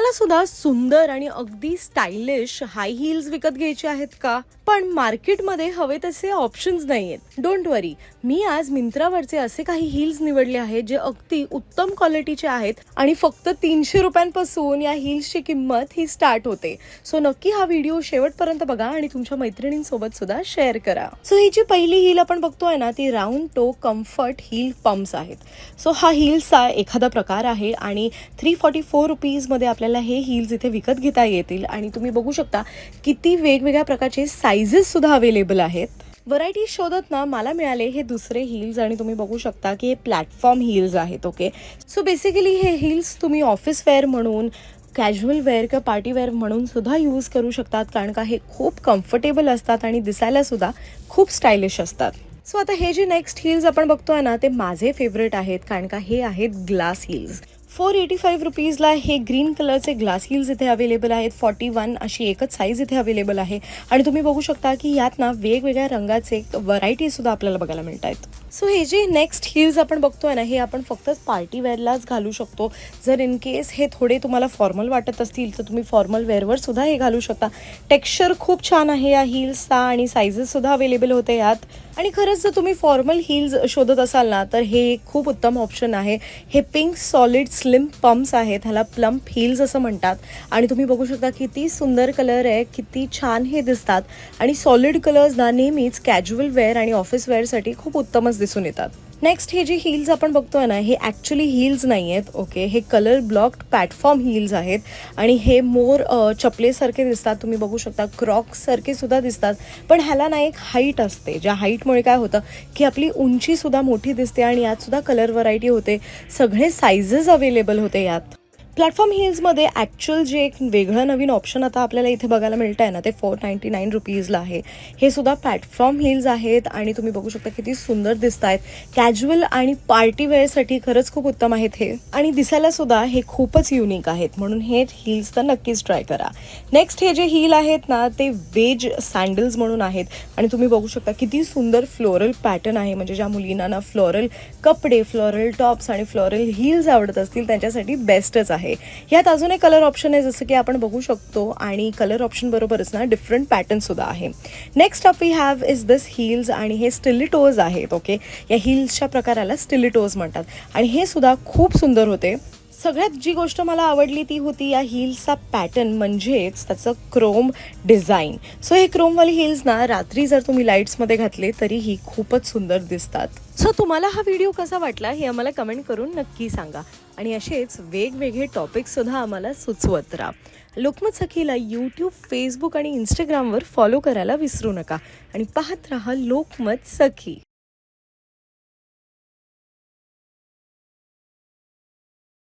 तुम्हाला सुद्धा सुंदर आणि अगदी स्टायलिश हाय हिल्स विकत घ्यायचे आहेत का? पण मार्केटमध्ये हवे तसे ऑप्शन्स नाहीयेत. डोंट वरी मी आज मिंत्रावरचे असे काही हिल्स निवडले आहेत जे अगदी उत्तम क्वालिटीचे आहेत आणि फक्त तीनशे रुपयांपासून या हिल्सची किंमत ही स्टार्ट होते. सो नक्की हा व्हिडिओ शेवटपर्यंत बघा आणि तुमच्या मैत्रिणींसोबत सुद्धा शेअर करा. सो ही जी पहिली हिल आपण बघतोय ना ती round toe comfort heel pumps आहेत. सो हा हिल्सचा एखादा प्रकार आहे आणि थ्री फॉर्टी फोर रुपीजमध्ये आपल्याला हे हिल्स इथे विकत घेता येतील. आणि तुम्ही बघू शकता किती वेगवेगळ्या प्रकारचे सायझेस सुद्धा अवेलेबल आहेत. व्हरायटी शोधत ना मला मिळाले हे दुसरे हिल्स आणि तुम्ही बघू शकता की हे प्लॅटफॉर्म हिल्स आहेत ओके सो बेसिकली हे हिल्स तुम्ही ऑफिस वेअर म्हणून कॅज्युअल वेअर किंवा पार्टी वेअर म्हणून सुद्धा यूज करू शकतात. कारण का हे खूप कम्फर्टेबल असतात आणि दिसायला सुद्धा खूप स्टायलिश असतात. सो आता हे जे नेक्स्ट हिल्स आपण बघतोय ना ते माझे फेवरेट आहेत. कारण का हे आहेत glass heels four eighty five रुपीजला हे ग्रीन कलरचे ग्लास हिल्स इथे अवेलेबल आहेत. फॉर्टी वन अशी एकच साईज इथे अवेलेबल आहे. आणि तुम्ही बघू शकता की यात ना वेगवेगळ्या रंगाचे व्हरायटी सुद्धा आपल्याला बघायला मिळत आहेत सो हे जे नेक्स्ट हिल्स आपण बघतोय ना हे आपण फक्त पार्टी वेअरलाच घालू शकतो. जर इन केस हे थोडे तुम्हाला फॉर्मल वाटत असतील तर तुम्ही फॉर्मल वेअरवर सुद्धा हे घालू शकता. टेक्स्चर खूप छान आहे या हिल्सचा आणि सायझेससुद्धा अवेलेबल होते यात. आणि खरंच जर तुम्ही फॉर्मल हिल्स शोधत असाल ना तर हे एक खूप उत्तम ऑप्शन आहे. हे पिंक सॉलिड स्लिम पम्प्स आहेत ह्याला प्लम्प हिल्स असं म्हणतात. आणि तुम्ही बघू शकता किती सुंदर कलर आहे किती छान हे दिसतात. आणि सॉलिड कलर्स ना नेहमीच कॅज्युअल वेअर आणि ऑफिस वेअरसाठी खूप उत्तमच दिसून येतात. नेक्स्ट हे जे हिल्स आपण बघतोय ना हे ॲक्च्युली हिल्स नाही आहेत ओके हे कलर ब्लॉक्ड प्लॅटफॉर्म हिल्स आहेत आणि हे मोर चपलेसारखे दिसतात. तुम्ही बघू शकता क्रॉक्ससारखे सुद्धा दिसतात. पण ह्याला ना एक हाईट असते ज्या हाईटमुळे काय होतं की आपली उंचीसुद्धा मोठी दिसते आणि यातसुद्धा कलर व्हरायटी होते. सगळे सायझेस अवेलेबल होते यात. प्लॅटफॉर्म हिल्समध्ये ॲक्च्युअल जे एक वेगळं नवीन ऑप्शन आता आपल्याला इथे बघायला मिळत आहे ना ते फोर नाईन्टी नाईन रुपीजला आहे. हे सुद्धा प्लॅटफॉर्म हिल्स आहेत आणि तुम्ही बघू शकता किती सुंदर दिसत आहेत कॅज्युअल आणि पार्टी वेअरसाठी खरंच खूप उत्तम आहेत हे. आणि दिसायला सुद्धा हे खूपच युनिक आहेत. म्हणून हे हिल्स तर नक्कीच ट्राय करा. नेक्स्ट हे जे हिल आहेत ना ते वेज सँडल्स म्हणून आहेत. आणि तुम्ही बघू शकता किती सुंदर फ्लोरल पॅटर्न आहे. म्हणजे ज्या मुलींना ना फ्लोरल कपडे फ्लोरल टॉप्स आणि फ्लोरल हिल्स आवडत असतील त्यांच्यासाठी बेस्टच आहे. यात अजून एक कलर ऑप्शन आहे जसं की आपण बघू शकतो आणि कलर ऑप्शन बरोबरच ना डिफरंट पॅटर्न सुद्धा आहे. Next up we have is this heels आणि हे स्टिलिटोज आहेत ओके या हिल्सच्या प्रकाराला स्टिलिटोज म्हणतात. आणि हे सुद्धा खूप सुंदर होते. सगळ्यात जी गोष्ट मला आवडली ती होती या हिल्सचा पॅटर्न म्हणजेच त्याचं क्रोम डिझाईन सो हे क्रोमवाली हिल्स ना रात्री जर तुम्ही लाईट्समध्ये घातले तरीही खूपच सुंदर दिसतात. सो तुम्हाला हा व्हिडिओ कसा वाटला हे आम्हाला कमेंट करून नक्की सांगा. आणि असेच वेगवेगळे टॉपिकसुद्धा आम्हाला सुचवत राहा. लोकमत सखीला यूट्यूब फेसबुक आणि इंस्टाग्रामवर फॉलो करायला विसरू नका. आणि पाहत राहा लोकमत सखी.